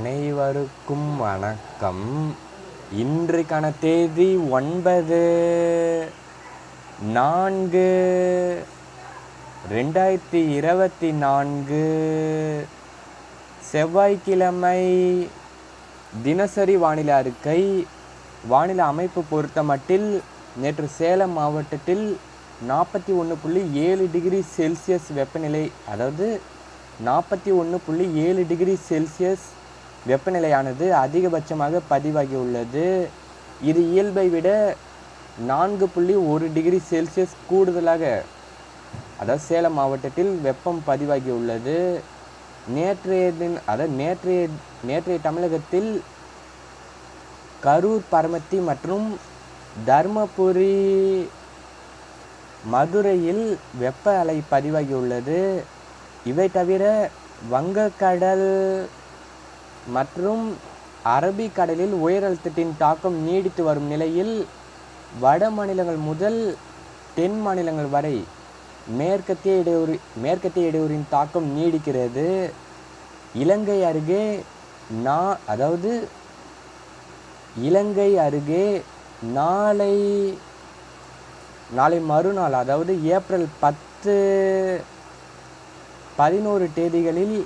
அனைவருக்கும் வணக்கம். இன்றைக்கான தேதி ஒன்பது நான்கு ரெண்டாயிரத்தி இருபத்தி நான்கு. செவ்வாய்க்கிழமை தினசரி வானிலை அறிக்கை. வானிலை அமைப்பு பொறுத்த மட்டில் நேற்று சேலம் மாவட்டத்தில் நாற்பத்தி ஒன்று புள்ளி ஏழு டிகிரி செல்சியஸ் வெப்பநிலை அதாவது நாற்பத்தி ஒன்று புள்ளி ஏழு டிகிரி செல்சியஸ் வெப்பநிலையானது அதிகபட்சமாக பதிவாகியுள்ளது. இது இயல்பை விட நான்கு புள்ளி ஒரு டிகிரி செல்சியஸ் கூடுதலாக அதாவது சேலம் மாவட்டத்தில் வெப்பம் பதிவாகியுள்ளது. நேற்றைய தின் அதாவது நேற்றைய நேற்றைய தமிழகத்தில் கரூர் பரமத்தி மற்றும் தர்மபுரி மதுரையில் வெப்ப அலை பதிவாகியுள்ளது. இவை தவிர வங்கக்கடல் மற்றும் அரபிக்கடலில் உயரழுத்தத்தின் தாக்கம் நீடித்து வரும் நிலையில் வட மாநிலங்கள் முதல் தென் மாநிலங்கள் வரை மேற்கத்திய இடையூறு மேற்கத்திய இடையூறின் தாக்கம் நீடிக்கிறது. இலங்கை அருகே நா அதாவது இலங்கை அருகே நாளை நாளை மறுநாள் அதாவது ஏப்ரல் பத்து பதினோரு தேதிகளில்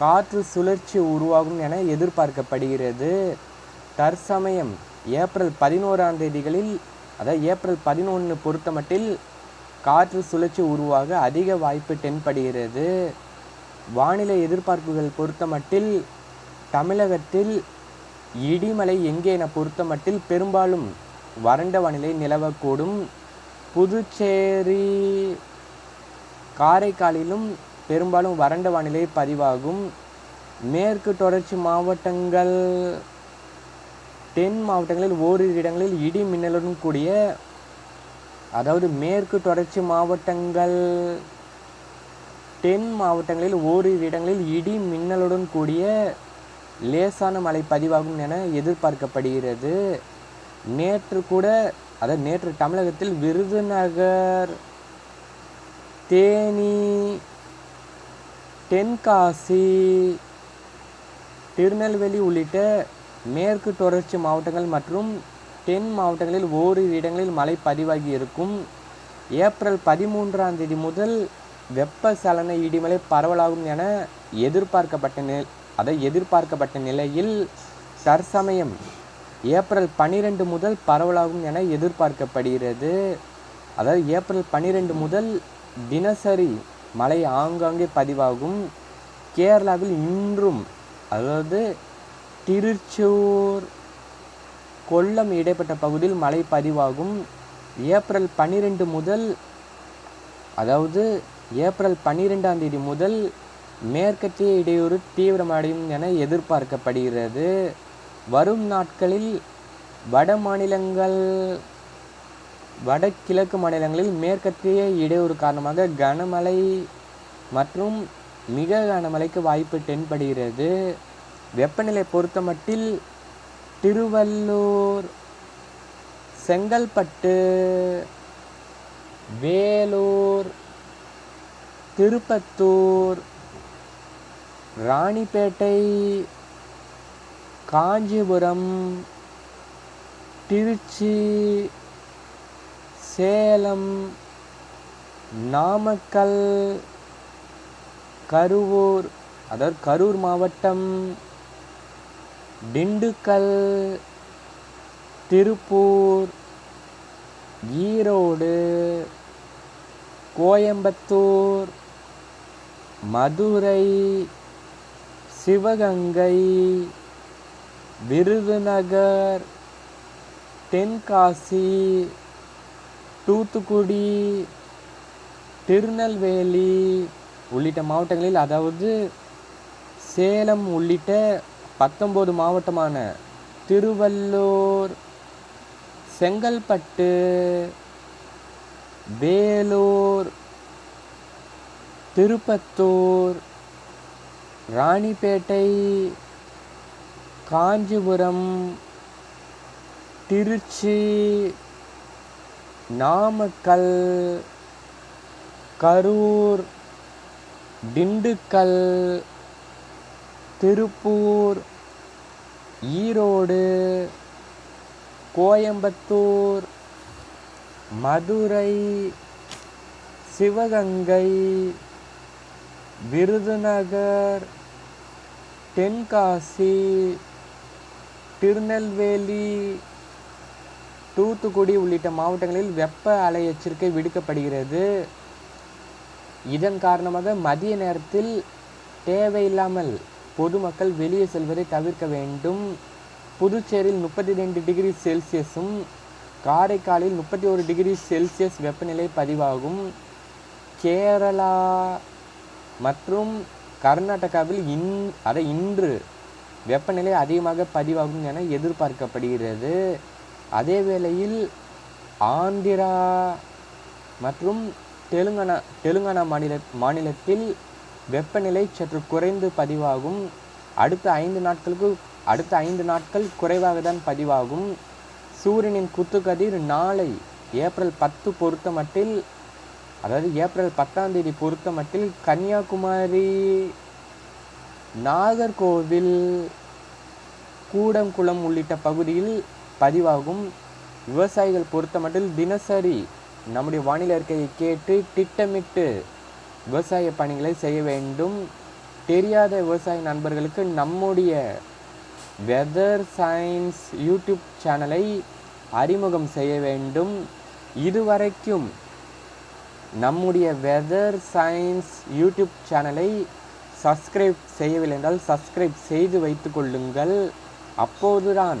காற்று சுழற்சி உருவாகும் என எதிர்பார்க்கப்படுகிறது. தற்சமயம் ஏப்ரல் பதினோராம் தேதிகளில் அதாவது ஏப்ரல் பதினொன்று பொறுத்தமட்டில் காற்று சுழற்சி உருவாக அதிக வாய்ப்பு தென்படுகிறது. வானிலை எதிர்பார்ப்புகள் பொறுத்தமட்டில் தமிழகத்தில் இடிமலை எங்கே என பொறுத்தமட்டில் பெரும்பாலும் வறண்ட வானிலை நிலவக்கூடும். புதுச்சேரி காரைக்காலிலும் பெரும்பாலும் வறண்ட வானிலை பதிவாகும். மேற்கு தொடர்ச்சி மாவட்டங்கள் தென் மாவட்டங்களில் ஓரிரு இடங்களில் இடி மின்னலுடன் கூடிய அதாவது மேற்கு தொடர்ச்சி மாவட்டங்கள் தென் மாவட்டங்களில் ஓரிரு இடங்களில் இடி மின்னலுடன் கூடிய லேசான மழை பதிவாகும் என எதிர்பார்க்கப்படுகிறது. நேற்று கூட அதாவது நேற்று தமிழகத்தில் விருதுநகர் தேனி தென்காசி திருநெல்வேலி உள்ளிட்ட மேற்கு தொடர்ச்சி மாவட்டங்கள் மற்றும் தென் மாவட்டங்களில் ஓரிரு இடங்களில் மழை பதிவாகி இருக்கும். ஏப்ரல் பதிமூன்றாம் தேதி முதல் வெப்பசலன இடிமலை பரவலாகும் என எதிர்பார்க்கப்பட்ட நிலை அதை எதிர்பார்க்கப்பட்ட நிலையில் தற்சமயம் ஏப்ரல் பன்னிரெண்டு முதல் பரவலாகும் என எதிர்பார்க்கப்படுகிறது. அதாவது ஏப்ரல் பன்னிரெண்டு முதல் தினசரி மழை ஆங்காங்கே பதிவாகும். கேரளாவில் இன்றும் அதாவது திருச்சூர் கொல்லம் இடைப்பட்ட பகுதியில் மழை பதிவாகும். ஏப்ரல் பன்னிரெண்டு முதல் அதாவது ஏப்ரல் பன்னிரெண்டாம் தேதி முதல் மேற்கத்திய இடையூறு தீவிரமடையும் என எதிர்பார்க்கப்படுகிறது. வரும் நாட்களில் வட மாநிலங்கள் வடகிழக்கு மாநிலங்களில் மேற்கத்திய இடையூறு காரணமாக கனமழை மற்றும் மிக கனமழைக்கு வாய்ப்பு தென்படுகிறது. வெப்பநிலை பொறுத்தமட்டில் திருவள்ளூர் செங்கல்பட்டு வேலூர் திருப்பத்தூர் ராணிப்பேட்டை காஞ்சிபுரம் திருச்சி சேலம் நாமக்கல் கருவூர் அதாவது கரூர் மாவட்டம் திண்டுக்கல் திருப்பூர் ஈரோடு கோயம்புத்தூர் மதுரை சிவகங்கை விருதுநகர் தென்காசி தூத்துக்குடி திருநெல்வேலி உள்ளிட்ட மாவட்டங்களில் அதாவது சேலம் உள்ளிட்ட பத்தொம்போது மாவட்டமான திருவள்ளூர் செங்கல்பட்டு வேலூர் திருப்பத்தூர் ராணிப்பேட்டை காஞ்சிபுரம் திருச்சி நாமக்கல் கரூர் திண்டுக்கல் திருப்பூர் ஈரோடு கோயம்புத்தூர் மதுரை சிவகங்கை விருதுநகர் தென்காசி திருநெல்வேலி தூத்துக்குடி உள்ளிட்ட மாவட்டங்களில் வெப்ப அலை எச்சரிக்கை விடுக்கப்படுகிறது. இதன் காரணமாக மதிய நேரத்தில் தேவையில்லாமல் பொதுமக்கள் வெளியே செல்வதை தவிர்க்க வேண்டும். புதுச்சேரியில் முப்பத்தி ரெண்டு டிகிரி செல்சியஸும் காரைக்காலில் முப்பத்தி ஒரு டிகிரி செல்சியஸ் வெப்பநிலை பதிவாகும். கேரளா மற்றும் கர்நாடகாவில் இன் அதை இன்று வெப்பநிலை அதிகமாக பதிவாகும் என எதிர்பார்க்கப்படுகிறது. அதே வேளையில் ஆந்திரா மற்றும் தெலுங்கானா தெலுங்கானா மாநில மாநிலத்தில் வெப்பநிலை சற்று குறைந்து பதிவாகும். அடுத்த ஐந்து நாட்களுக்கு அடுத்த ஐந்து நாட்கள் குறைவாக தான் பதிவாகும். சூரியனின் குத்துக்கதிர் நாளை ஏப்ரல் பத்து பொறுத்த மட்டில் அதாவது ஏப்ரல் பத்தாம் தேதி பொறுத்த மட்டில் கன்னியாகுமரி நாகர்கோவில் கூடங்குளம் உள்ளிட்ட பகுதியில் பதிவாகும். விவசாயிகள் பொறுத்தமட்டில் தினசரி நம்முடைய வானிலை அறிக்கையை கேட்டு திட்டமிட்டு விவசாய பணிகளை செய்ய வேண்டும். தெரியாத விவசாய நண்பர்களுக்கு நம்முடைய வெதர் சயின்ஸ் யூடியூப் சேனலை அறிமுகம் செய்ய வேண்டும். இதுவரைக்கும் நம்முடைய வெதர் சயின்ஸ் யூடியூப் சேனலை சப்ஸ்கிரைப் செய்யவில்லை என்றால் சப்ஸ்கிரைப் செய்து வைத்து கொள்ளுங்கள். அப்போதுதான்